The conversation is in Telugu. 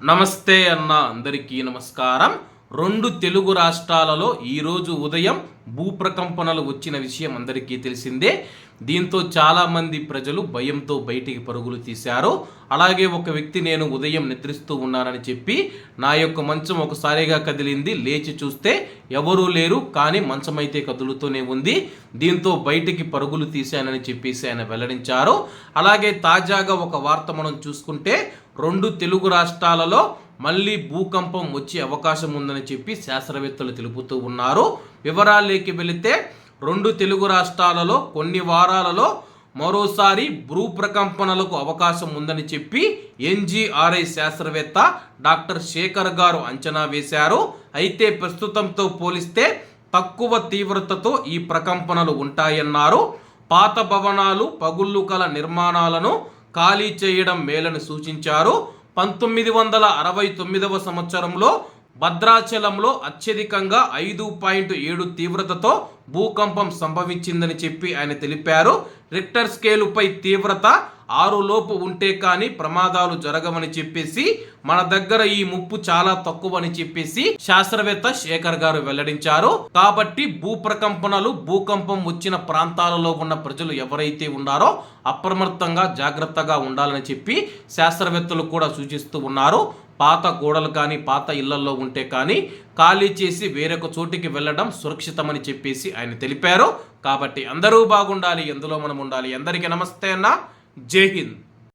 నమస్తే అన్న అందరికీ నమస్కారం. రెండు తెలుగు రాష్ట్రాలలో ఈరోజు ఉదయం భూప్రకంపనలు వచ్చిన విషయం అందరికీ తెలిసిందే. దీంతో చాలామంది ప్రజలు భయంతో బయటికి పరుగులు తీశారు. అలాగే ఒక వ్యక్తి నేను ఉదయం నిద్రిస్తూ ఉన్నానని చెప్పి నా యొక్క మంచం ఒకసారిగా కదిలింది. లేచి చూస్తే ఎవరూ లేరు కానీ మంచం అయితే కదులుతూనే ఉంది. దీంతో బయటికి పరుగులు తీశానని చెప్పేసి ఆయన వెల్లడించారు. అలాగే తాజాగా ఒక వార్త మనం చూసుకుంటే రెండు తెలుగు రాష్ట్రాలలో మళ్ళీ భూకంపం వచ్చే అవకాశం ఉందని చెప్పి శాస్త్రవేత్తలు తెలుపుతూ ఉన్నారు. వివరాల్లోకి వెళితే రెండు తెలుగు రాష్ట్రాలలో కొన్ని వారాలలో మరోసారి భూ ప్రకంపనలకు అవకాశం ఉందని చెప్పి ఎన్జీఆర్ఐ శాస్త్రవేత్త డాక్టర్ శేఖర్ గారు అంచనా వేశారు. అయితే ప్రస్తుతంతో పోలిస్తే తక్కువ తీవ్రతతో ఈ ప్రకంపనలు ఉంటాయన్నారు. పాత భవనాలు పగుళ్ళు కల నిర్మాణాలను ఖాళీ చేయడం మేలని సూచించారు. పంతొమ్మిది వందల అరవై తొమ్మిదవ సంవత్సరంలో భద్రాచలంలో అత్యధికంగా ఐదు పాయింట్ ఏడు తీవ్రతతో భూకంపం సంభవించిందని చెప్పి ఆయన తెలిపారు. రిక్టర్ స్కేలుపై తీవ్రత ఆరు లోపు ఉంటే కానీ ప్రమాదాలు జరగవని చెప్పేసి మన దగ్గర ఈ ముప్పు చాలా తక్కువని చెప్పేసి శాస్త్రవేత్త శేఖర్ గారు వెల్లడించారు. కాబట్టి భూ ప్రకంపనలు భూకంపం వచ్చిన ప్రాంతాలలో ఉన్న ప్రజలు ఎవరైతే ఉన్నారో అప్రమత్తంగా జాగ్రత్తగా ఉండాలని చెప్పి శాస్త్రవేత్తలు కూడా సూచిస్తూ ఉన్నారు. పాత గోడలు కానీ పాత ఇళ్ళలో ఉంటే కానీ ఖాళీ చేసి వేరొక చోటికి వెళ్ళడం సురక్షితమని చెప్పేసి ఆయన తెలిపారు. కాబట్టి అందరూ బాగుండాలి ఎందులో మనం ఉండాలి. అందరికీ నమస్తే అన్న. జై హింద్.